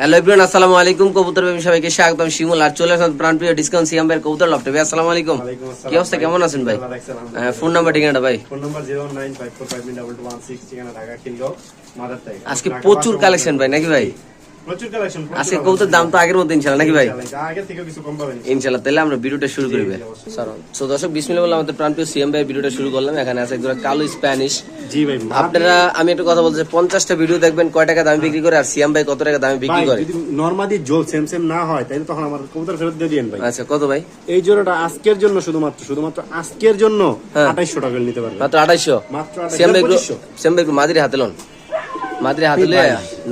Hello everyone আসসালামু আলাইকুম। কবুতর প্রেমী সবাইকে স্বাগতম। শিমুল আর চলে প্রাণ প্রাণপ্রিয় ডিসকাউন্ট সিএম ভাইয়ের কবুতর লফটে। ভাই আসসালামু আলাইকুম। কি অবস্থা? কেমন আছেন ভাই? ফোন নাম্বার ঠিকানাটা ভাই? Phone number zero nine five four five double two one six ঠিকানা ঢাকা কিলো মাদার আজকে প্রচুর কালেকশন ভাই নাকি ভাই? আজকে কবুতর দাম তো আগের মতো ইনশাল্লাহ নাকি ভাই? আগে থেকে কিছু কম পাবেন। ইনশাল্লাহ তাহলে আমরা ভিডিওটা শুরু করি ভাই। জি, অবশ্যই। স্যার সো দর্শক বিসমিল্লাহ বলে আমাদের প্রাণপ্রিয় সিএম ভাই ভিডিওটা শুরু করলাম। এখানে আছে একজন কালো স্প্যানিশ জি ভাই আপনারা আমি একটা কথা বলছি পঞ্চাশটা ভিডিও দেখবেন কয় টাকা দামে বিক্রি করে আর সিএম ভাই কত টাকা দামে বিক্রি করে? যদি নরমালি জোল সেম সেম না হয় তাহলে তখন আমার কবুতর ফেরত দিয়ে দিয়েন ভাই। আচ্ছা কত ভাই? এই জোড়াটা আজকের জন্য শুধুমাত্র শুধুমাত্র আজকের জন্য হ্যাঁ। টাকা নিতে পারবেন। মাত্র আড়াইশো মাত্র সিএম ভাই একটু 2500 সিএম ভাই একটু হাতে লন। মাদিরে।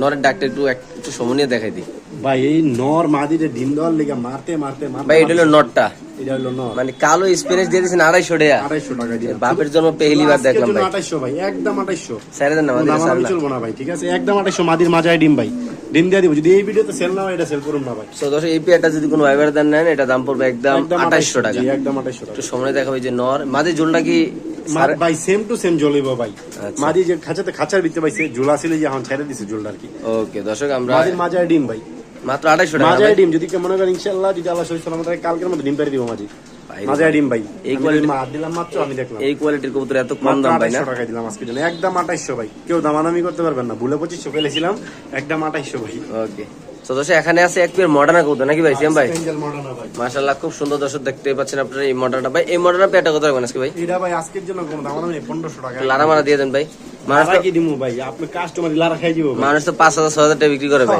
নরের একটু একটু সময় দেখাই দিই। ভাই এই নর মাদিরে ডিম দেওয়ার লেগে মারতে মারতে ভাই এটা হলো নটটা। এটা হলো নর। মানে কালো দিয়ে দিয়েছেন আড়াইশো টাকা। আড়াইশো টাকা দিয়ে। বাপের জন্য পেহলি বার দেখলাম ভাই। আঠাইশো ভাই একদম আঠাইশো স্যারে দেন না মাদিরে চলবো না ভাই ঠিক আছে? একদম আঠাইশো মাদির মাজায় ডিম ভাই। ডিম দিয়ে দিব যদি এই ভিডিওতে সেল না হয় এটা সেল করুন না ভাই। তো দর্শক এই পেয়ারটা যদি কোনো ভাইবার দেন নেন এটা দাম পড়বে একদম আঠাইশশো টাকা। একদম আঠাইশো টাকা। একটু সময় দেখাবে যে নর। মাদি জোলটা কি ভাই সেম টু সেম জ্বলিব ভাই। আচ্ছা। যে খাঁচাতে খাঁচার ভিতরে ভাই সে ঝুলা ছিল যে এখন ছেড়ে দিছে ঝুলটা আর কি। ওকে দর্শক আমরা ডিম ভাই। মাত্র আঠাইশো টাকা ডিম যদি মনে করেন ইনশাল্লাহ যদি আল্লাহ কালকের মধ্যে ডিম পেরে দিব মাঝি। ডিম ভাই। এই এই quality- মা দিলাম মাত্র আমি দেখলাম। এই কোয়ালিটির কবুতর এত কম দাম না? দিলাম জন্য। একদম আঠাইশশো ভাই। কেউ দামাদামি করতে পারবেন না। ভুলে পঁচিশশো ফেলেছিলাম একদম আঠাইশশো ভাই। ওকে তো দর্শক এখানে আছে এক পেয়ার মডার্ন কবুতর নাকি ভাই সিএম ভাই? Angel modern না ভাই। মাশাআল্লাহ খুব সুন্দর দর্শক দেখতে পাচ্ছেন আপনারা এই মডার্নটা ভাই। এই মডার্নটা পেয়ারটা কত রাখবেন আজকে ভাই? এটা ভাই আজকের জন্য কোনো দামাদামি নেই পনেরোশো টাকা। লারা মারা দিয়ে দেন ভাই। মানুষ তো কি দিমু ভাই? আপনি কাস্টমার লারা খাই দিব মানুষ তো পাঁচ হাজার ছয় হাজার টাকা বিক্রি করে ভাই।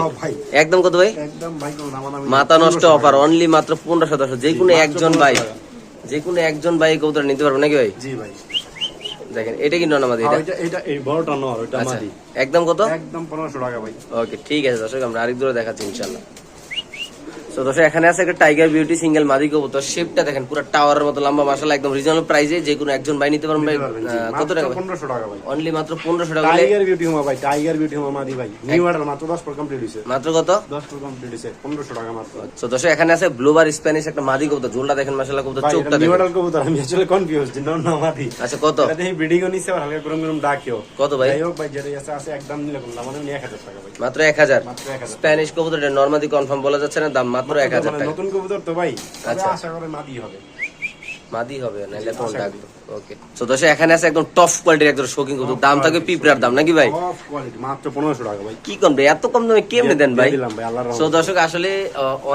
একদম কত ভাই? একদম ভাই কোনো দামাদামি মাথা নষ্ট অফার অনলি মাত্র পনেরো শতাংশ যে কোনো একজন ভাই। টাকা। যে কোনো একজন ভাই কবুতর নিতে পারবে নাকি ভাই? জি ভাই। দেখেন এটা কি এটা? এটা এই বড়টা নর ওইটা আচ্ছা মাদি। একদম কত? একদম 1500 টাকা ভাই। ওকে ঠিক আছে দর্শক আমরা আরেক দূরে দেখাচ্ছি ইনশাল্লাহ তো দর্শক এখানে আছে একটা টাইগার বিউটি সিঙ্গেল মাদি কবুতর। শেপটা দেখেন পুরো টাওয়ারের মতো লম্বা মাসালা একদম রিজনেবল প্রাইসে যে কোনো একজন ভাই নিতে পারবেন ভাই কত টাকা ভাই? 1500 টাকা ভাই। অনলি মাত্র পনেরোশো টাকা টাইগার বিউটি হোমা ভাই টাইগার বিউটি হোমা মাদি ভাই। নিউ অর্ডার মাত্র 10 পর কমপ্লিট হইছে। মাত্র কত? 10 পর কমপ্লিট হইছে 1500 টাকা মাত্র। তো দর্শক এখানে আছে ব্লুবার স্প্যানিশ একটা মাদি কবুতর। ঝোলটা দেখেন মাসালা কবুতর চোখটা নিউ অর্ডার কবুতর আমি আসলে কনফিউজ যে নর না মাদি। আচ্ছা কত? এটা দেখি ব্রিডিং নিছে আর হালকা গরম গরম ডাকিও। কত ভাই? যাই হোক ভাই যেটা আছে আছে একদম নিলে কোনো দাম নেই 1000 টাকা ভাই। মাত্র এক হাজার। মাত্র 1000 স্প্যানিশ কবুতর এটা নর্মাদি কনফার্ম বলা যাচ্ছে না দাম মাত্র এক হাজার মানে টাকা। নতুন কবুতর তো ভাই আচ্ছা। আশা করে মাদি হবে। মাদি হবে নাহলে কোন ডাকবো ওকে। তো দর্শক এখানে আছে একদম টপ কোয়ালিটির একদম শৌখিন কবুতর। দাম থাকে পিঁপড়ার দাম নাকি ভাই? অফ কোয়ালিটি মাত্র 1500 টাকা ভাই। কি কম ভাই এত কম দামে কেমনে দেন ভাই? দিয়ে দিলাম ভাই আল্লাহর তো দর্শক আসলে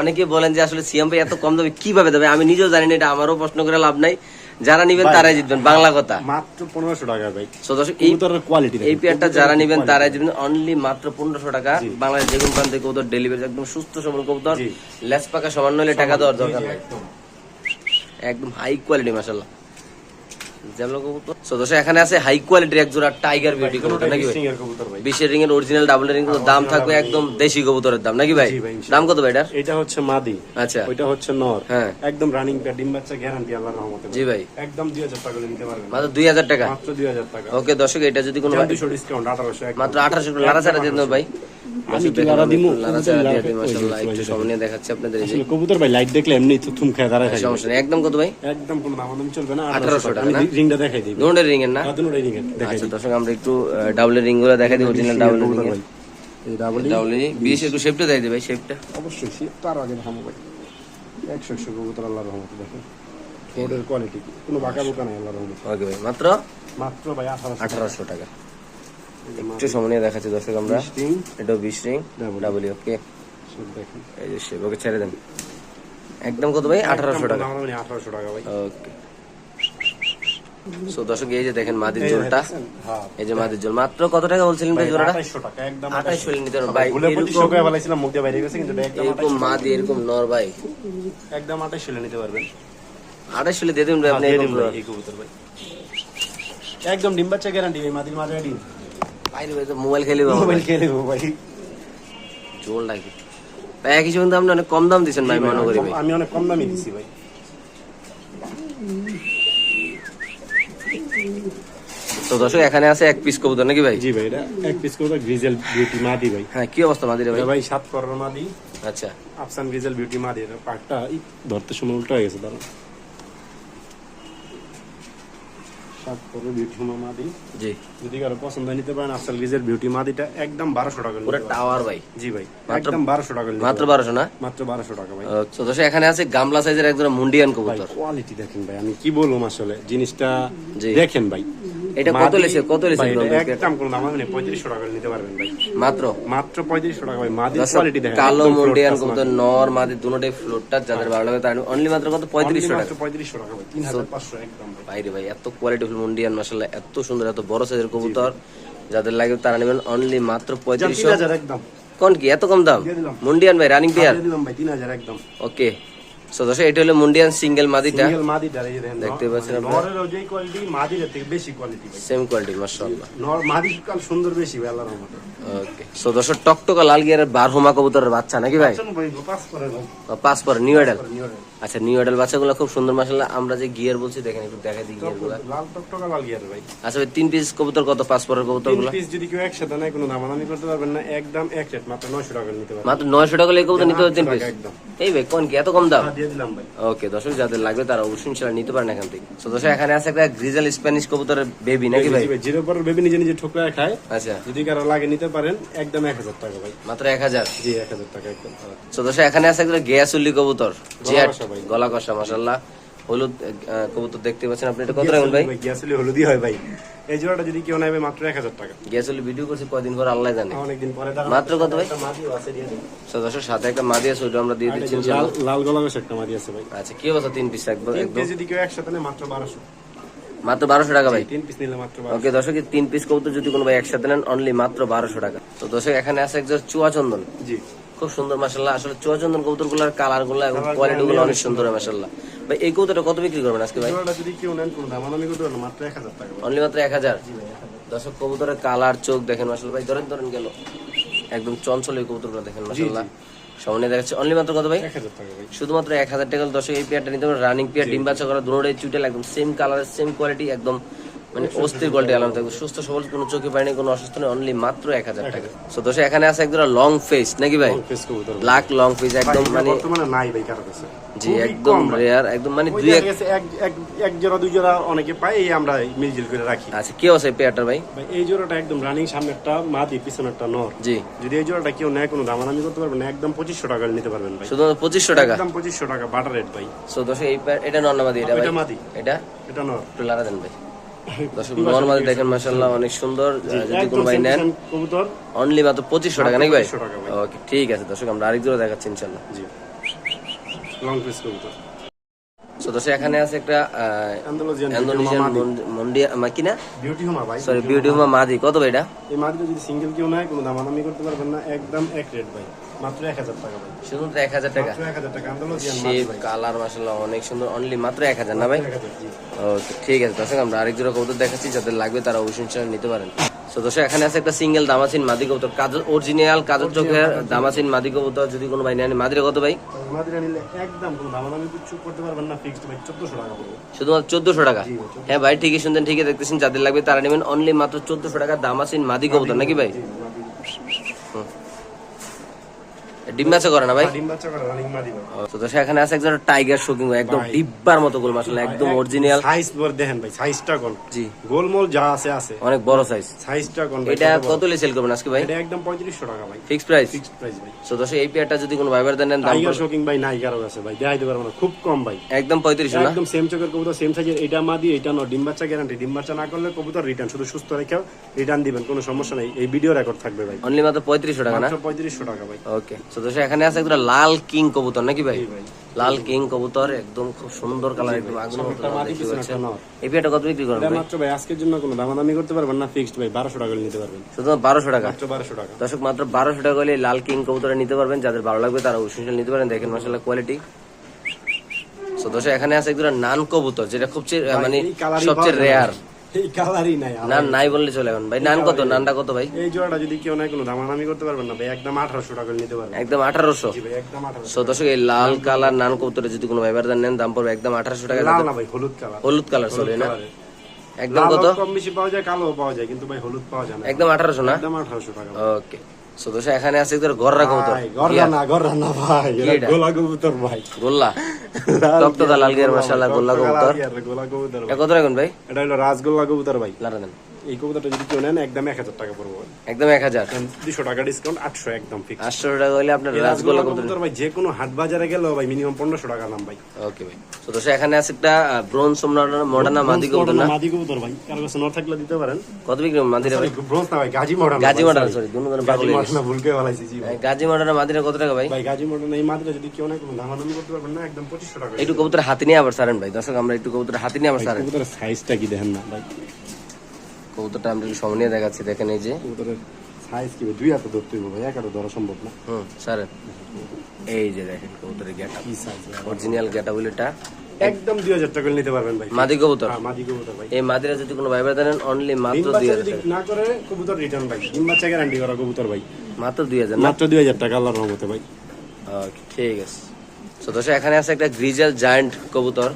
অনেকে বলেন যে আসলে সিএম ভাই এত কম দামে কীভাবে দেবে? আমি নিজেও জানি না এটা আমারও প্রশ্ন করে লাভ নাই। যারা নিবেন তারাই জিতবেন বাংলা কথা। মাত্র পনেরোশো টাকা ভাই। এই কোয়ালিটি এই পেয়ারটা যারা নিবেন তারাই জিতবেন। অনলি মাত্র পনেরোশো টাকা। বাংলাদেশ যে কোম্পানি থেকে কবুতর ডেলিভারি একদম সুস্থ সবল কবুতর। লেস পাকা সমান নইলে টাকা দেওয়ার দরকার নাই। একদম। হাই কোয়ালিটি মাসাল্লাহ যেমন কবুতর? তো দর্শক এখানে আছে হাই কোয়ালিটির এক জোড়া টাইগার বিউটি কবুতর নাকি ভাই? সিঙ্গার কবুতর ভাই। বিশের রিং এর অরিজিনাল ডাবল রিং এর দাম থাকবে একদম দেশি কবুতরের দাম নাকি ভাই? জি ভাই, ইনশাআল্লাহ। দাম কত ভাই এটার? এটা হচ্ছে মাদি আচ্ছা। ওইটা হচ্ছে নর। হ্যাঁ। একদম রানিং পেয়ার ডিম বাচ্চা গ্যারান্টি আল্লাহর রহমতে জি ভাই। একদম 2000 টাকা নিতে পারবেন। মাত্র দুই হাজার টাকা? মাত্র 2000 টাকা। ওকে দর্শক এটা যদি কোনো 200 ডিসকাউন্ট 1800 একদম। মাত্র আঠারোশো লারা ছাড়া ভাই আমি কি লারা দিমু? লারা কবুতর ছাড়া লারা দিয়ে দিই, ওই যে, মাশাআল্লাহ, একটু সামনে দেখাচ্ছি আপনাদের এই যে। কবুতর ভাই লাইট দেখলে এমনি তো থুম দাঁড়ায় থাকে সমস্যা নেই একদম কত ভাই? একদম কোনো দাম দাম চলবে না 1800 1800 টাকা। টাকা আমি রিংটা দেখাই দিই। দুটোর রিং এর না? হাতুন ওই রিং দেখাই আচ্ছা দর্শক আমরা একটু ডাবল রিংগুলো দেখাই দিই অরিজিনাল ডাবল রিং কবুতর ভাই এই ডাবল ডাবল রিং বিশ একটু শেপটা দেয় ভাই শেপটা অবশ্যই সে তার আগে ভামো ভাই। 100 100 কবুতর আল্লাহর রহমতে দেখেন। কোয়ালিটি কোনো বাঁকা বোকা নাই আল্লাহর রহমতে। ওকে ভাই মাত্র? মাত্র ভাই 1800 আঠারোশো টাকা। একটু সময় দেখাচ্ছি দর্শক আমরা। এটা বিশ রিং ডাবল ওকে এই যে শেপ ওকে ছেড়ে দেন। একদম কত ভাই? আঠারোশো টাকা। 1800 টাকা ভাই। ওকে সো দর্শক এই যে দেখেন মাদির জোলটা হ্যাঁ। এই যে মাদির জোল মাত্র কত টাকা বলছিলেন ভাই জোড়াটা? 2800 টাকা একদম আঠাশ নিতে পারবেন ভাই এরকম 2500 বলেছিলাম মুখ দিয়ে বাইরে গেছে কিন্তু একদম এরকম মাদি এরকম নর ভাই। একদম 2800 নিতে পারবেন। আঠাশ দিয়ে ভাই আপনি দিন ভাই। এই কবুতর ভাই। একদম ডিম বাচ্চা গ্যারান্টি ভাই মাদির মাঝে ডিম। মোবাইল খেলি মোবাইল খেলে ভাই। জোল লাগে। ভাই এক হিসেবে আপনি অনেক কম দাম দিচ্ছেন ভাই মনে করি আমি অনেক কম দামে দিছি ভাই। তো দর্শক এখানে আছে এক পিস কবুতর নাকি ভাই? জি ভাই এটা এক পিস কবুতর গ্রিজেল বিউটি মাদি ভাই। হ্যাঁ কি অবস্থা মাদির ভাই? ভাই সাত করোনা মাদি আচ্ছা। আফসান গ্রিজেল বিউটি মাদি এটা পাকটা ধরতে সময় উল্টো হয়ে গেছে দাঁড়ান সাত বিউটি মাদি। জি। যদি কারও পছন্দ নিতে পারেন আফসাল গিজের বিউটি মাদিটা একদম বারোশো টাকা পুরো টাওয়ার ভাই। জি ভাই একদম বারোশো টাকা মাত্র বারোশো না? মাত্র বারোশো টাকা ভাই। তো এখানে আছে গামলা সাইজের একজন মুন্ডিয়ান কবুতর। কোয়ালিটি দেখেন ভাই আমি কি বলব আসলে জিনিসটা। দেখেন ভাই। এটা কত লেছে? কত লেছে একদম কোনো দাম হবে না? পঁয়ত্রিশশো টাকা নিতে পারবেন ভাই। মাত্র? মাত্র পঁয়ত্রিশশো টাকা ভাই। দর্শক, কোয়ালিটি দেখেন কালো মুন্ডিয়ান touch নর মাদি দুটোটাই ফ্লোরটা যাদের ভালো লাগে তার অনলি মাত্র কত? পঁয়ত্রিশশো Only টাকা। মাত্র পঁয়ত্রিশশো টাকা ভাই। তিন হাজার পাঁচশো একদম ভাই। ভাই এত কোয়ালিটিফুল মুন্ডিয়ান মাসাল্লাহ এত সুন্দর এত বড় সাইজের কবুতর। যাদের লাগে তারা নেবেন অনলি মাত্র যান, পঁয়ত্রিশশো। তিন হাজার একদম। কোন কি? এত কম দাম? মুন্ডিয়ান ভাই রানিং দিয়ে দিলাম ভাই তিন হাজার একদম। ওকে সো দর্শক এটা হলো মুন্ডিয়ান সিঙ্গেল মাদিটা। সিঙ্গেল মাদিটা এই দেখেন দেখতে পাচ্ছেন আপনারা? নরেরও যে কোয়ালিটি মাদির থেকে বেশি কোয়ালিটি সেম কোয়ালিটি মাশাআল্লাহ। নর মাদির কাল সুন্দর বেশি ভাই আল্লাহর রহমতে। ওকে সো দর্শক টকটকা লাল গিয়ারের কবুতরের বাচ্চা নাকি ভাই? চলুন ভাই পাস করে ভাই পাঁচ পর নিউ এডাল আচ্ছা নিউ এডাল বাচ্চাগুলো খুব সুন্দর আমরা যে গিয়ার বলছি দেখেন একটু দেখাই দিই গিয়ার লাল টকটকা লাল গিয়ার ভাই। আচ্ছা ভাই তিন পিস কবুতর কত? পরের তিন পিস যদি কেউ একসাথে নেয় কোনো দামাদামি করতে পারবেন না। একদম এক রেট মাত্র নয়শো টাকা নিতে পারবেন। মাত্র নয়শো টাকা লেগে কবুতর নিতে হবে তিন পিস এই ভাই কোন কি এত কম দাম? দিলাম ভাই। ওকে দর্শক যাদের লাগবে তারা অবশ্যই ইনশাআল্লাহ নিতে পারেন এখান থেকে। তো দর্শক এখানে আছে একটা গ্রিজাল স্প্যানিশ কবুতরের বেবি নাকি ভাই? জিরো পর বেবি নিজে নিজে ঠোকরা খায়। আচ্ছা। যদি কারও লাগে নিতে পারেন একদম এক হাজার টাকা ভাই। মাত্র এক হাজার? জি এক হাজার টাকা একদম। তো দর্শক এখানে আছে একটা গিয়াসুল্লি কবুতর। ভাই। গলা কষা মাসাল্লাহ হলুদ কবুতর দেখতে পাচ্ছেন আপনি এটা। কত রাখবেন ভাই? গ্যাসলি হলুদি হয় ভাই। এই জোড়াটা যদি কেউ নেবে মাত্র এক হাজার টাকা। ভিডিও করছি কয়দিন পর আল্লাহ জানে। অনেকদিন পরে মাত্র কত ভাই? দর্শক সাথে একটা মাদি আছে ওইটা আমরা দিয়ে দিচ্ছি লাল একটা মাদি আছে ভাই। আচ্ছা কি অবস্থা তিন পিস একদম যদি কেউ একসাথে নেয় মাত্র বারোশো। মাত্র বারোশো টাকা ভাই? তিন পিস নিলে মাত্র ওকে দর্শক তিন পিস কবুতর যদি কোনো ভাই একসাথে নেন অনলি মাত্র বারোশো টাকা। তো দর্শক এখানে আছে একজন চুয়া চন্দন। জি। খুব সুন্দর মাসাল্লাহ আসলে চুয়া চন্দন কবুতরগুলার কালারগুলো এবং কোয়ালিটি গুলো অনেক সুন্দর মাসাল্লাহ ভাই এই কৌতাটা কত বিক্রি করবেন আজকে ভাই? যদি কেউ নেন কোনো দাম আমি কত মাত্র এক হাজার টাকা অনলি মাত্র এক হাজার? দর্শক কবুতরের কালার চোখ দেখেন ভাই ধরেন ধরেন গেল। একদম চঞ্চল এই কবুতরগুলো দেখেন মাসাল্লাহ সামনে দেখাচ্ছে অনলি মাত্র কত ভাই? শুধুমাত্র এক হাজার টাকা দর্শক এই পেয়ারটা নিতে হবে রানিং পেয়ার ডিম বাচ্চা করা দুটোটাই চুটেল একদম সেম কালার সেম কোয়ালিটি একদম মানে অস্থির কোয়ালিটি আলাদা থাকবে। সুস্থ সবল কোনো চোখে পায়নি কোনো অসুস্থ নেই অনলি মাত্র এক হাজার টাকা। তো দর্শক এখানে আছে একদম লং ফেস নাকি ভাই। ব্ল্যাক লং ফেস একদম মানে বর্তমানে নাই ভাই কারও কাছে। জি একদম রেয়ার একদম মানে দুই এক এক জোড়া দুই জোড়া অনেকে পায় এই আমরা মিলজিল করে রাখি। আচ্ছা কি আছে পেয়ারটার ভাই? ভাই এই জোড়াটা একদম রানিং সামনে একটা মাদি পিছনে একটা নর। জি। যদি এই জোড়াটা কেউ নেয় কোনো দামাদামি করতে পারবেন না একদম পঁচিশশো টাকা নিতে পারবেন ভাই। শুধুমাত্র টাকা? একদম পঁচিশশো টাকা বাটার রেট ভাই। সো দর্শক এই এটা নর্নামাদি এটা ভাই? এটা মাদি। এটা? এটা নর। একটু লারা দেন ভাই। দর্শক নর্মাদি দেখেন মাসাল্লাহ অনেক সুন্দর যদি কোনো ভাই নেন কবুতর। অনলি মাত্র পঁচিশশো টাকা নাকি ভাই? 2500। ওকে ঠিক আছে দর্শক আমরা আরেক জোড়া দেখাচ্ছি ইনশাল্লাহ জি। লং পিস কবুতর। সো দর্শক এখানে আছে একটা ইন্দোনেশিয়ান মন্ডিয়া কি না? বিউটি হোমা ভাই সরি বিউটি মাদি। কত ভাই এটা? এই মাদিটা যদি সিঙ্গেল কেউ নেয় কোনো দামাদামি করতে পারবেন না একদম এক রেট ভাই। মাত্র এক হাজার টাকা ভাই। শুধুমাত্র এক হাজার টাকা? মাত্র টাকা ভাই কালার অনেক সুন্দর অনলি মাত্র এক হাজার না ভাই? ওকে ঠিক আছে দর্শক আমরা আরেক জোড়া কবুতর দেখাচ্ছি যাদের লাগবে তারা অবশ্যই নিতে পারেন। তো দর্শক এখানে আছে একটা সিঙ্গেল দামাসিন মাদি কবুতর কাজল অরিজিনাল কাজল চোখের দামাসিন মাদি কবুতর যদি কোনো ভাই নেন মাদিরে কত ভাই? মাদিরা নিলে একদম কোনো দামাদামি কিছু করতে পারবেন না ফিক্সড ভাই চোদ্দশো টাকা পড়বে শুধুমাত্র চোদ্দশো টাকা? জি ভাই, 1400 হ্যাঁ ভাই ঠিকই শুনতেন ঠিকই দেখতেছেন যাদের লাগবে তারা নেবেন অনলি মাত্র চোদ্দশো টাকা দামাসিন মাদি কবুতর নাকি ভাই। ডিম বাচ্চা করে না ভাই? ডিম বাচ্চা করে রানিং মাদি তো আছে একজন টাইগার শোকিং একদম। ডিব্বার মতো গোল মাসাল্লাহ একদম অরিজিনাল সাইজ বর দেখেন ভাই সাইজটা কোন জি। গোলমোল যা আছে আছে। অনেক বড় সাইজ সাইজটা কোন এটা কত লে সেল করবেন আজকে ভাই? এটা একদম পঁয়ত্রিশশো টাকা ভাই। ফিক্স প্রাইস ফিক্সড প্রাইস ভাই। তো দর্শক এই পেয়ারটা যদি কোনো ভাইবার দেন দাম টাইগার শোকিং ভাই নাই কারও আছে ভাই পারব না খুব কম ভাই। একদম পঁয়ত্রিশশো না? একদম সেম চোখের কবুতর সেম সাইজের এটা মাদি এটা ন ডিম বাচ্চা গ্যারান্টি ডিম বাচ্চা না করলে কবুতর রিটার্ন শুধু সুস্থ রেখেও রিটার্ন দিবেন কোনো সমস্যা নেই এই ভিডিও রেকর্ড থাকবে ভাই। অনলি মাত্র পঁয়ত্রিশশো টাকা না? মাত্র টাকা ভাই। ওকে তো এখানে আছে একটা লাল কিং কবুতর নাকি ভাই? লাল কিং কবুতর একদম খুব সুন্দর কালার একদম একটা এই কত বিক্রি করবেন মাত্র ভাই আজকের জন্য কোনো দামাদামি করতে পারবেন না? ফিক্সড ভাই বারোশো টাকা নিতে পারবেন। শুধু বারোশো টাকা? মাত্র বারোশো টাকা। দর্শক মাত্র বারোশো টাকা হলে লাল কিং কবুতরে নিতে পারবেন। যাদের ভালো লাগবে তারা অবশ্যই নিতে পারেন। দেখেন মাসাল্লাহ কোয়ালিটি তো দর্শক এখানে আছে একজন নান কবুতর যেটা খুব মানে সবচেয়ে রেয়ার। এই কালারই নাই আমার। নাই বললে চলে এখন। ভাই নান কত? নানটা কত ভাই? এই জোড়াটা যদি কেউ নাই কোনো দামাদামি করতে পারবেন না ভাই একদম আঠারোশো টাকা নিতে পারবেন। একদম আঠারোশো? জি ভাই একদম আঠারোশো। দর্শক এই লাল কালার নান কবুতরে যদি কোনো ভাইবার নেন দাম পড়বে একদম আঠারোশো টাকা। লাল না ভাই হলুদ কালার। হলুদ কালার চলে না? একদম কত? কম বেশি পাওয়া যায় কালো পাওয়া যায় কিন্তু ভাই হলুদ পাওয়া যায় না। একদম আঠারোশো না? একদম আঠারোশো টাকা। ওকে। সো দর্শক এখানে আছে তোর গররা কবুতর গররা না গররা না ভাই। এটা? গোলা কবুতর ভাই। গোল্লা? রক্ত দালাল গের মাশাআল্লাহ গোল্লা কবুতর। গোলা কবুতর। এটা কত রাখুন ভাই? এটা হলো রাজগোল্লা কবুতর ভাই। লারা দেন এই কবুতরটা যদি কেউ নেন একদম এক হাজার টাকা পড়ব। একদম এক হাজার। দুশো টাকা ডিসকাউন্ট আটশো একদম ফিক্স আটশো টাকা হইলে আপনার রাজগোল্লা কবুতর। কবুতর ভাই যে কোনো হাট বাজারে গেলেও ভাই মিনিমাম পনেরোশো টাকা দাম ভাই। ওকে ভাই। তো এখানে আছে একটা ব্রোঞ্জ মডার্না মাদি কবুতর না? মাদি কবুতর ভাই। কারও কাছে নর থাকলে দিতে পারেন। কত বিক্রি মাদিরা ভাই? ব্রোঞ্জ না ভাই Gazi modern Gazi modern sorry দুনো গাজী ভুলকে বলাইছি জি ভাই। গাজী মডার্না মাদিরা কত টাকা ভাই? ভাই গাজী মডার্ন এই যদি কেউ না কোনো দামাদামি করতে পারবেন না একদম পঁচিশশো টাকা। একটু কবুতর হাতে নিয়ে আবার সারেন ভাই। দর্শক আমরা একটু কবুতর হাতে নিয়ে আবার সারেন কবুতরের সাইজটা কি দেখেন না ভাই। কবুতরটা আমরা একটু সময় নিয়ে দেখাচ্ছি দেখেন এই যে। কবুতরের সাইজ কি? দুই হাতে ধরতে হইব ভাই এক হাতে ধরা সম্ভব না। হুম সারেন এই যে দেখেন কবুতরের গেটা কি সাইজ অরিজিনাল গেটা বলে এটা। একদম দুই হাজার টাকা নিতে পারবেন ভাই। মাদি কবুতর? হ্যাঁ মাদি কবুতর ভাই। এই মাদিরা যদি কোনো ভাইবার দেন অনলি মাত্র দুই হাজার টাকা। না করে কবুতর রিটার্ন ভাই। ডিম বাচ্চা গ্যারান্টি করা কবুতর ভাই। মাত্র দুই হাজার না? মাত্র দুই হাজার টাকা আল্লাহর রহমতে ভাই। ঠিক আছে। তো দর্শক এখানে আছে একটা গ্রিজেল জায়ান্ট কবুতর।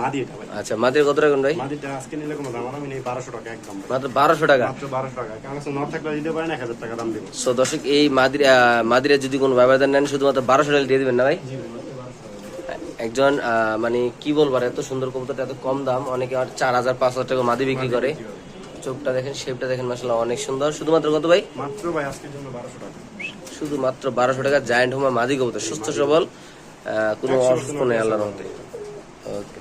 মাদি এটা ভাই। আচ্ছা মাদির কত টাকা ভাই? মাদিটা আজকে নিলে কোনো দামাদামি নেই বারোশো টাকা একদম মাত্র বারোশো টাকা? মাত্র বারোশো টাকা। কারণ নর থাকলে দিতে পারেন এক হাজার টাকা দাম দেবো। দর্শক এই মাদির মাদিরা যদি কোনো ভাইবার নেন শুধুমাত্র বারোশো টাকা দিয়ে দিবেন না ভাই? একজন মানে কি বলব আর এত সুন্দর কবুতরটা এত কম দাম অনেকে আর চার হাজার পাঁচ হাজার টাকা মাদি বিক্রি করে। চোখটা দেখেন শেপটা দেখেন মাসাল্লাহ অনেক সুন্দর। শুধুমাত্র কত ভাই? মাত্র ভাই আজকের জন্য বারোশো টাকা। শুধুমাত্র বারোশো টাকা জায়ান্ট হুমা মাদি কবুতর সুস্থ সবল। কোনো অসুস্থ নেই আল্লাহর মতে ওকে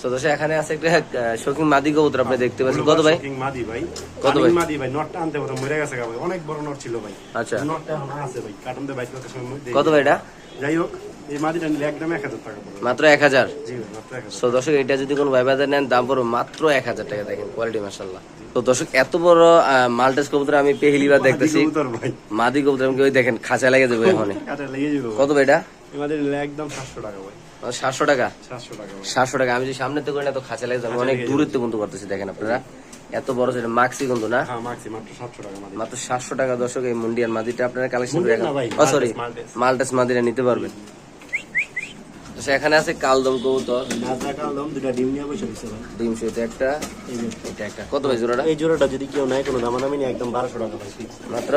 তো দর্শক এখানে আছে একটা শৌখিন মাদি কবুতর আপনি দেখতে পাচ্ছেন। কত ভাই? মাদি ভাই। কত ভাই? মাদি ভাই নটটা আনতে হতো মরে গেছে ভাই অনেক বড় নট ছিল ভাই। আচ্ছা। নটটা এখন আছে ভাই কাটন সময় দেই। কত ভাই এটা? যাই হোক এই মাদিটা নিলে একদম এক হাজার টাকা পড়বে। মাত্র এক হাজার? জি ভাই মাত্র এক হাজার। দর্শক এটা যদি কোনো ভাইবাজার নেন দাম পড়বে মাত্র এক হাজার টাকা দেখেন কোয়ালিটি তো দর্শক এত বড় মাল্টেস কবুতর আমি পেহলিবার দেখতেছি। ভাই। মাদি কবুতর আমি ওই দেখেন খাঁচা লেগে যাবে এখন ভাই। কত ভাই এটা? এই একদম সাতশো টাকা ভাই। টাকা? টাকা টাকা। আমি যদি সামনে থেকে না তো খাঁচা লেগে যাবে আমি অনেক দূরত্ব কিন্তু করতেছি দেখেন আপনারা। এত বড় মাক্সি কিন্তু না? হ্যাঁ মাক্সি মাত্র সাতশো টাকা মাদি মাত্র সাতশো টাকা দর্শক এই মাদিটা আপনারা কালেকশন করে ও সরি মাল্টেস, নিতে পারবেন। এখানে আছে কালদম কবুতর। কালদম দুটা ডিম নিয়ে বসে ডিম একটা এটা একটা। কত ভাই জোড়াটা? এই জোড়াটা যদি কেউ নাই কোনো দামাদামি নেই একদম বারোশো টাকা মাত্র?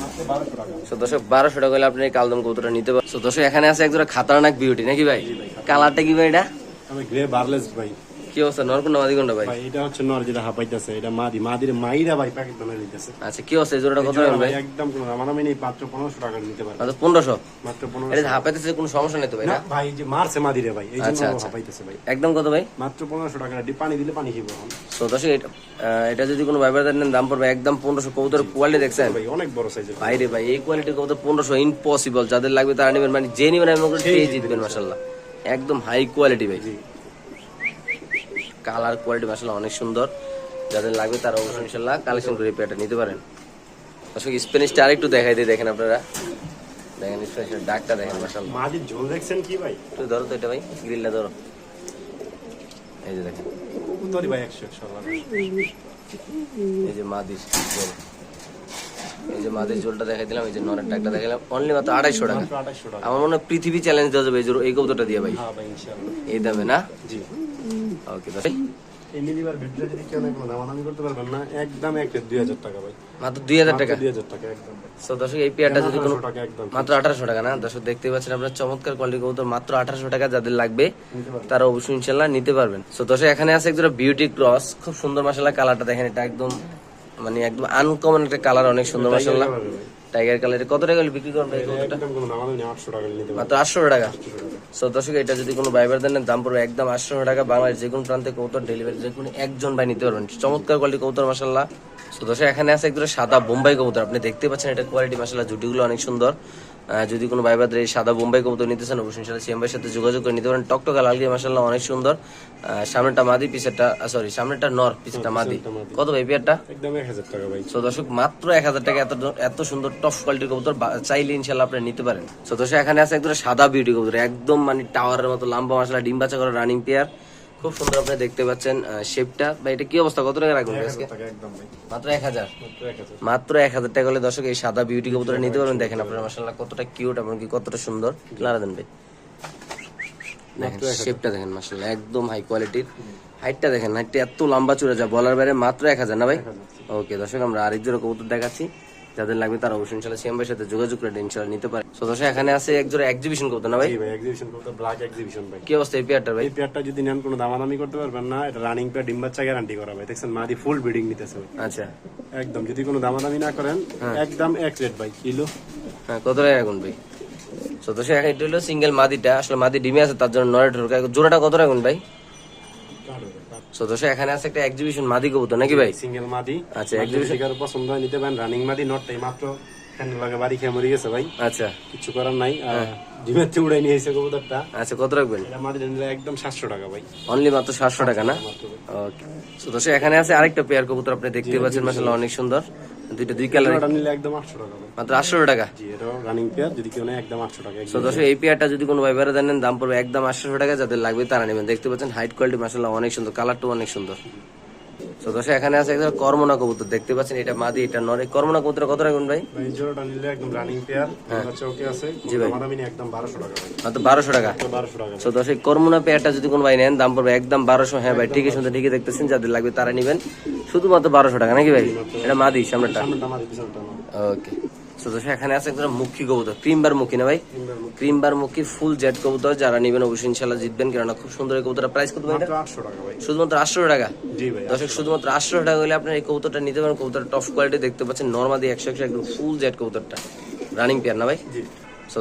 মাত্র বারোশো টাকা। সো দর্শক বারোশো টাকা হলে আপনি কালদম কবুতরটা নিতে পারেন সো এখানে আছে একজোড়া খাতারনাক বিউটি নাকি ভাই? কালারটা কি ভাই এটা? আমি গ্রে বার্লেস ভাই। কি অবস্থা? মাদি কোনটা ভাই? ভাই এটা হচ্ছে নর যেটা হাঁপাইতেছে এটা মাদি। মাদির মাইরা ভাই প্যাকেট বানাই দিতেছে। আচ্ছা কি অবস্থা? এই জোড়াটা কত ভাই একদম কোনো দামাদামি নেই মাত্র পনেরোশো টাকা নিতে পারবে। মাত্র পনেরোশো? মাত্র পনেরো এটা হাঁপাইতেছে কোনো সমস্যা নেই তো ভাই না ভাই যে মারছে মাদিরে ভাই এই জন্য আচ্ছা, আচ্ছা। হাঁপাইতেছে ভাই। একদম কত ভাই? মাত্র পনেরোশো টাকা ডি- পানি দিলে পানি খাব এখন সো দর্শক এটা এটা যদি কোনো ভাইবার নেন দাম পড়বে একদম পনেরোশো। কবুতর কোয়ালিটি দেখছেন? ভাই অনেক বড় সাইজের ভাই রে ভাই এই কোয়ালিটির কবুতর পনেরোশো ইম্পসিবল যাদের লাগবে তারা নেবেন মানে যে নেবেন আমি জিতবেন মাসাল্লাহ একদম হাই কোয়ালিটি ভাই। কালার কোয়ালিটি মাসাল্লাহ অনেক সুন্দর। যাদের লাগবে তারা অবশ্যই ইনশাল্লাহ কালেকশন করে পেটা নিতে পারেন। আসলে স্প্যানিশটা আরেকটু দেখাই দিই দেখেন আপনারা। দেখেন স্প্যানিশের ডাকটা দেখেন মাসাল্লাহ মাঝে ঝোল দেখছেন কি ভাই? একটু ধরো তো এটা ভাই গ্রিলটা ধরো। এই যে দেখেন। ভাই একশো একশো। এই যে মাদিস এই যে মাদির জোলটা দেখাই দিলাম এই যে নরের ডাকটা দেখালাম অনলি মাত্র আড়াইশো টাকা। আমার মনে হয় পৃথিবী চ্যালেঞ্জ দেওয়া যাবে এই কবুতরটা দিয়ে ভাই। হ্যাঁ ভাই ইনশাআল্লাহ। এই দামে না? জি। ওকে এই মিলিবার ভিডিও যদি কেউ না কোনো দামাদামি করতে পারবেন না। একদম একটা দুই হাজার টাকা ভাই। মাত্র দুই হাজার টাকা? দুই হাজার টাকা একদম। ভাই দর্শক এই পেয়ারটা যদি কোনো 1800 টাকা একদম। মাত্র আঠারোশো টাকা না? দর্শক দেখতে পাচ্ছেন আপনার চমৎকার কোয়ালিটি কবুতর মাত্র আঠারোশো টাকা যাদের লাগবে তারা অবশ্যই ইনশাল্লাহ নিতে পারবেন। তো দর্শক এখানে আছে একজন বিউটি ক্রস খুব সুন্দর মাসাল্লাহ কালারটা দেখেন এটা একদম মানে একদম আনকমন একটা কালার অনেক সুন্দর মাসাল্লাহ টাইগার কালার কত টাকা বিক্রি করবেন ভাই টাকা মাত্র আটশো টাকা? সো দর্শক এটা যদি কোনো বাইবার দেন দাম পড়বে একদম আটশো টাকা। বাংলাদেশ যে কোনো প্রান্তে কবুতর ডেলিভারি যে কোনো একজন ভাই নিতে পারবেন। চমৎকার কোয়ালিটি কবুতর মাসাল্লাহ সো দর্শক এখানে আছে একদম সাদা বোম্বাই কবুতর। আপনি দেখতে পাচ্ছেন এটা কোয়ালিটি মাসাল্লাহ জুটিগুলো অনেক সুন্দর। যদি কোনো বাইবাদের এই সাদা বোম্বাই কবুতর নিতে চান অবশ্যই ইনশাল্লাহ সিএমবাইয়ের সাথে যোগাযোগ করে নিতে পারেন। টকটকা লালগিয়ে মাসাল্লাহ অনেক সুন্দর। সামনেটা মাদি পিছেরটা সরি সামনেটা নর পিছেরটা মাদি। কত ভাই পেয়ারটা? একদম এক হাজার টাকা ভাই। সো দর্শক মাত্র এক হাজার টাকা এত এত সুন্দর টপ কোয়ালিটির কবুতর চাইলে ইনশাল্লাহ আপনি নিতে পারেন। সো দর্শক এখানে আছে একদম সাদা বিউটি কবুতর একদম মানে টাওয়ারের মতো লম্বা মশলা ডিম বাচ্চা করা রানিং পেয়ার খুব সুন্দর আপনি দেখতে পাচ্ছেন শেপটা বা এটা কি অবস্থা? কত টাকা রাখবেন আজকে মাত্র এক হাজার? মাত্র এক হাজার। টাকা হলে দর্শক এই সাদা বিউটি কবুতর নিতে পারবেন। দেখেন আপনার মাসাল্লাহ কতটা কিউট এমনকি কতটা সুন্দর। লারা দেন ভাই। দেখেন শেপটা দেখেন মাসাল্লাহ একদম হাই কোয়ালিটির হাইটটা দেখেন হাইটটা এত লম্বা চূড়া যা বলার বাইরে মাত্র এক হাজার না ভাই? ওকে দর্শক আমরা আরেক জোড়া কবুতর দেখাচ্ছি। যাদের লাগবে তারা অবশ্যই ইনশাল্লাহ সিএম ভাইয়ের সাথে যোগাযোগ করে ইনশাল্লাহ নিতে পারে। তো দর্শক এখানে আছে এক জোড়া এক্সিবিশন করতে না ভাই? জি ভাই এক্সিবিশন করতে ব্ল্যাক এক্সিবিশন ভাই। কি অবস্থা এই পেয়ারটার ভাই? এই পেয়ারটা যদি নেন কোনো দামাদামি করতে পারবেন না এটা রানিং পেয়ার ডিম বাচ্চা গ্যারান্টি করা ভাই। দেখছেন মাদি ফুল ব্রিডিং নিতেছে আচ্ছা। একদম যদি কোনো দামাদামি না করেন একদম এক রেট ভাই কিলো। হ্যাঁ কত টাকা এখন ভাই? তো দর্শক এটা হলো সিঙ্গেল মাদিটা। আসলে মাদি ডিমে আছে তার জন্য নয় ঢোকা জোড়াটা কত টাকা এখন ভাই? দর্শক এখানে আছে একটা এক্সিবিশন মাদি কবুতর নাকি ভাই? সিঙ্গেল মাদি। আচ্ছা, এক্সিবিশন কারও পছন্দ হয় নিতে পারেন রানিং মাদি নটটাই মাত্র লাগে বাড়ি খেয়ে মরে গেছে ভাই। আচ্ছা। কিছু করার নাই আর ডিমের থেকে উড়াই নিয়ে এসে কবুতরটা। আচ্ছা কত রাখবেন? মাদি নিলে একদম সাতশো টাকা ভাই। অনলি মাত্র সাতশো টাকা না? ওকে দর্শক এখানে আছে আরেকটা পেয়ার কবুতর আপনি দেখতে পাচ্ছেন মাসাল্লাহ অনেক সুন্দর। দুইটা দুই কালার ওটা নিলে একদম আটশো টাকা। ভাই মাত্র আটশো টাকা? জি এটা রানিং পেয়ার যদি কেউ নেয় একদম আটশো টাকা। তো দর্শক এই পেয়ারটা যদি কোনো ভাই বেড়ে দেন দাম পড়বে একদম আটশো টাকা যাদের লাগবে তারা নেবেন। দেখতে পাচ্ছেন হাইট কোয়ালিটি মাসাল্লাহ অনেক সুন্দর কালারটাও অনেক সুন্দর। তো দর্শক এখানে আছে একটা কর্মনা কবুতর দেখতে পাচ্ছেন এটা মাদি এটা নরে। কর্মনা কবুতর কত রাখবেন ভাই? ভাই জোড়াটা নিলে একদম রানিং পেয়ার চৌকে আছে দামাদামি নিয়ে একদম বারোশো টাকা মাত্র টাকা। তো দর্শক কর্মনা পেয়ারটা যদি কোন ভাই নেন দাম পড়বে একদম বারোশো। হ্যাঁ ভাই ঠিকই শুনতে ঠিকই দেখতেছেন যাদের লাগবে তারা নেবেন। শুধুমাত্র বারোশো টাকা নাকি ভাই? এটা মাদি সামনেটা সামনেটা মাদি পিছনটা ওকে। তো এখানে আছে একদম মুখী কবুতর ক্রিমবার মুখী না ভাই? ক্রিমবার মুখী। ফুল জেড কবুতর যারা নেবেন অবশ্যই ইনশাল্লাহ জিতবেন কেননা খুব সুন্দর এই কবুতরটা প্রাইস কত ভাই এটা? মাত্র আটশো টাকা ভাই। শুধুমাত্র আটশো টাকা? দর্শক শুধুমাত্র আটশো টাকা হলে আপনার এই কবুতরটা নিতে পারেন কবুতরটা টপ কোয়ালিটি দেখতে পাচ্ছেন নর্মাদি একশো একশো একদম ফুল জেড কবুতরটা। রানিং পেয়ার না ভাই?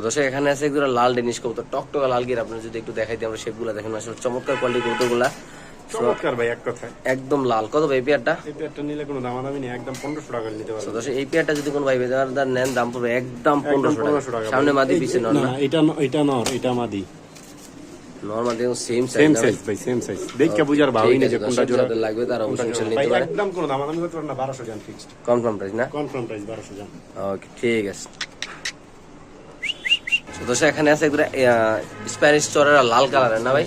দর্শক এখানে আছে একদম লাল ডেনিশ কবুতর টকটকা লাল গিয়ে আপনার যদি একটু দেখাই দিই আমরা শেপগুলো দেখেন আসলে চমৎকার কোয়ালিটি কবুতরগুলা। চমৎকার ভাই এক কথায়। একদম লাল। কত ভাই পেয়ারটা? এই পেয়ারটা নিলে কোনো দামাদামি নেই একদম পনেরোশো টাকা নিতে তো দর্শক এই পেয়ারটা যদি কোনো ভাই বেজারদার নেন দাম পড়বে একদম পনেরোশো পনেরোশো টাকা। টাকা। সামনে মাদি এই- না? না এটা এটা নর এটা মাদি। নর্মাল দেখুন সেম সেম সাইজ সাইজ ভাই? সেম সাইজ দেখে বুঝার ভাবই নেই যে কোনটা জোড়া লাগবে তারা অবশ্যই নিতে পারে একদম কোনো দামাদামি করতে পারেন না বারোশো জান ফিক্সড কনফার্ম প্রাইস না? কনফার্ম প্রাইস বারোশো জান। ওকে ঠিক আছে। তো এখানে আছে একদম স্প্যানিশ চরেরা লাল কালারের না ভাই?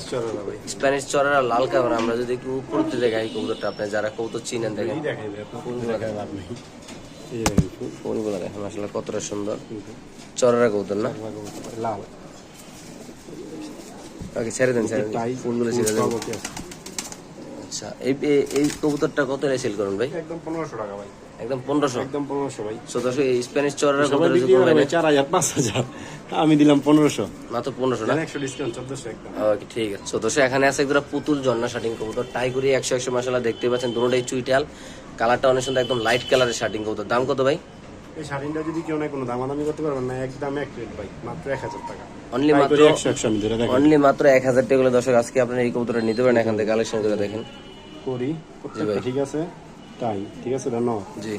স্প্যানিশ চরেরা লাল কালার আমরা যদি একটু উপর দিলে গাই কবুতরটা আপনি যারা কবুতর চিনেন দেখেন। ফুলগুলো দেখেন। আসলে কতটা সুন্দর। চরেরা কবুতর না? লাল। ছেড়ে দেন ছেড়ে দেন। ফুলগুলো ছেড়ে দেন। আচ্ছা এই এই কবুতরটা কত রে সেল করুন ভাই? একদম 1500 টাকা ভাই। একদম 1500 একদম 1500 ভাই। 1400 স্প্যানিশ চরেরা কবুতর 4000 5000 আমি দিলাম পনেরোশো। মাত্র পনেরোশো না? একশো ডিসকাউন্ট চোদ্দশো ওকে ঠিক আছে। দর্শক এখানে আছে একদম পুতুল জন্না শার্টিং কবুতর। টাই করি একশো একশো মশলা দেখতে পাচ্ছেন দুটোটাই চুইটাল। কালারটা অনেক সুন্দর একদম লাইট কালারের শার্টিং কবুতর। দাম কত ভাই? এই শাড়িটা যদি কেউ না কোনো দামাদামি করতে পারবেন না একদম এক রেট ভাই মাত্র এক হাজার টাকা। অনলি মাত্র একশো একশো আমি ধরে অনলি মাত্র এক হাজার টাকা দর্শক আজকে আপনার এই কবুতরটা নিতে পারেন এখান থেকে কালেকশন করে দেখেন। করি ঠিক আছে? ঠিক আছে ধন্যবাদ। জি।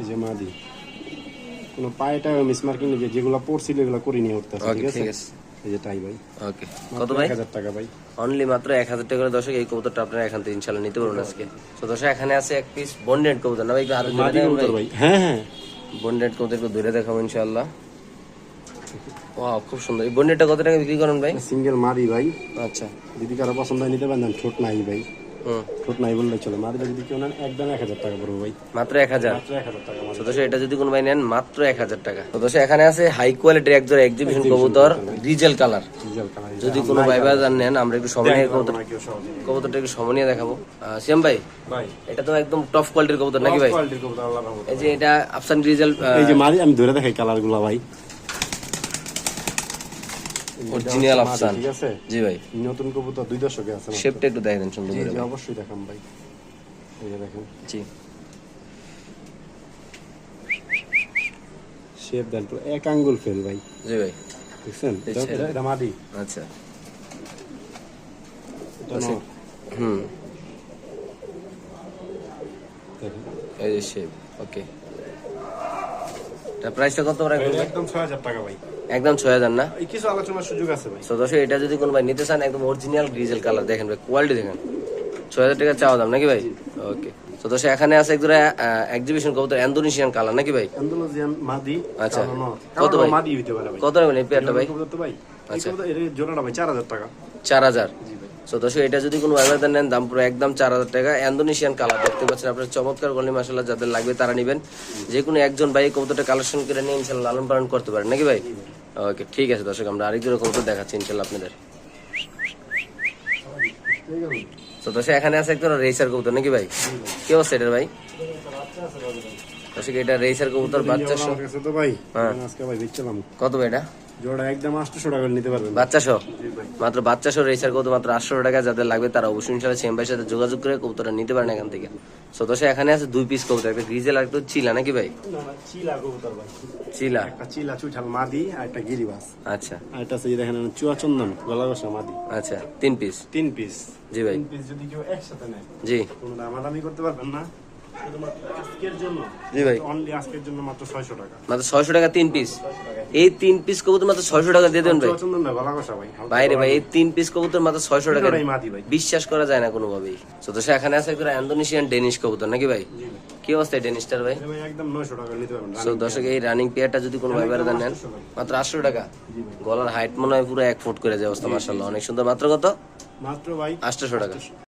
এই যে মাদি। কোনো পায়েটা মিস মার্কিং নেই যেগুলো পড়ছিল এগুলো করে নিয়ে উঠতে ঠিক আছে? ঠিক আছে। এই যে টাই ভাই। ওকে কত ভাই? এক হাজার টাকা ভাই। অনলি মাত্র এক হাজার টাকা করে দর্শক এই কবুতরটা আপনারা এখান থেকে ইনশাল্লাহ নিতে পারবেন আজকে। তো দর্শক এখানে আছে এক পিস বন্ডেড কবুতর। না ভাই হাতে ধরে কবুতর ভাই। হ্যাঁ হ্যাঁ। বন্ডেড কবুতর একটু ধরে দেখাবো ইনশাল্লাহ ওয়াও খুব সুন্দর। এই বন্ডেডটা কত টাকা বিক্রি করেন ভাই? সিঙ্গেল মাদি ভাই। আচ্ছা। যদি কারও পছন্দ হয় নিতে পারেন ঠোঁট নাই ভাই। ঠোঁট নাই বললে চলে। মাদিটা যদি কেউ নেন একদম এক হাজার টাকা পড়বে ভাই। মাত্র এক হাজার? মাত্র এক হাজার টাকা সদস্য এটা যদি কোনো ভাই নেন মাত্র এক হাজার টাকা। সদস্য এখানে আছে হাই কোয়ালিটির একজন এক্সিবিশন কবুতর ডিজেল কালার। যদি কোনো ভাই বাজার নেন আমরা একটু সময় নিয়ে কবুতর কবুতরটা একটু সময় নিয়ে দেখাবো। সিয়াম ভাই ভাই। এটা তো একদম টপ কোয়ালিটির কবুতর নাকি ভাই? এই যে এটা আফসান ডিজেল এই যে মাদি আমি ধরে দেখাই কালারগুলা ভাই। অরিজিনাল আফসান ঠিক আছে? জি ভাই। নতুন কবুতর দুই দশকে আছে শেপটা একটু দেখেন সুন্দর করে জি অবশ্যই দেখাম ভাই। এই যে দেখেন। জি। শেপ দেন পুরো। এক আঙ্গুল ফেল ভাই। জি ভাই। দেখছেন? এটা মাদি। আচ্ছা। হুম। এই যে শেপ ওকে এটা প্রাইসটা কত রাখবেন একদম ছয় হাজার টাকা ভাই। একদম ছয় হাজার না। কিছু আলোচনার সুযোগ আছে ভাই। তো দর্শক এটা যদি কোনো ভাই নিতে চান একদম অরিজিনাল ডিজেল কালার দেখেন ভাই কোয়ালিটি দেখেন। ছয় হাজার টাকা চাওয়া দাম নাকি ভাই? ওকে তো দর্শক এখানে আছে একজোড়া এক্সিবিশন কবুতর ইন্দোনেশিয়ান কালার নাকি ভাই? আন্দালুজিয়ান মাদি আচ্ছা। কত ভাই? মাদি পারে ভাই। কত এই পেয়ারটা ভাই? কবুতর তো ভাই আচ্ছা। এর জোড়াটা ভাই চার হাজার টাকা। চার হাজার। জি ভাই। তো দর্শক এটা যদি কোনো নেন দাম পুরো একদম চার হাজার টাকা। ইন্দোনেশিয়ান কালার দেখতে পাচ্ছেন আপনার চমৎকার গলি মাসাল্লাহ যাদের লাগবে তারা নেবেন। যে কোনো একজন ভাই কবুতরটা কালেকশন করে নিয়ে ইনশাল্লাহ লালন পালন করতে পারেন নাকি ভাই। ওকে ঠিক আছে দর্শক আমরা আরেক রকম দেখাচ্ছি ইনশাল্লাহ আপনাদের। তো দর্শক এখানে আছে একটা রেসার কবুতর নাকি ভাই? কি অবস্থা এটার ভাই? দর্শক এটা রেসার কবুতর বাচ্চা ভাই হ্যাঁ। কত ভাই এটা? জোড়া একদম টাকা নিতে পারবেন। বাচ্চা জি মাত্র বাচ্চা রেসার কবুতর মাত্র আটশো টাকা যাদের লাগবে তারা অবশ্যই সেম ভাইয়ের সাথে যোগাযোগ করে কবুতরটা নিতে পারেন এখান থেকে। সো এখানে আছে দুই পিস কবুতর একটা গ্রিজেল আর একটা চিলা নাকি ভাই? চিলা কবুতর ভাই। চিলা একটা চিলা চুইঠাল মাদি আর একটা গিরিবাস। আচ্ছা। আর দেখেন চুয়া চন্দন গলা বসা মাদি। আচ্ছা তিন পিস তিন পিস জি ভাই। তিন পিস যদি কেউ একসাথে নেয় জি। কোনো দামাদামি করতে পারবেন না। জি ভাই। আজকের জন্য মাত্র ছয়শো টাকা। মাত্র ছয়শো টাকা তিন পিস এই তিন পিস কবুতর মাত্র ছয়শো টাকা দিয়ে দেবেন ভাই। ভাই গলা ভাই? এই তিন পিস কবুতর মাত্র ছয়শো টাকা। ওটাই মাদি ভাই। বিশ্বাস করা যায় না কোনোভাবেই। তো তো এখানে আছে একটা ইন্দোনেশিয়ান ডেনিশ কবুতর নাকি ভাই? কি অবস্থা ডেনিশটার ভাই? ভাই একদম নয়শো টাকা নিতে পারবেন তো দর্শক এই রানিং পেয়ারটা যদি কোনো ভাই বেড়াতে নেন মাত্র আটশো টাকা। গলার হাইট মনে হয় পুরো এক ফুট করে যায় অবস্থা মার্শাল্লাহ অনেক সুন্দর। মাত্র কত? মাত্র ভাই আটশো টাকা।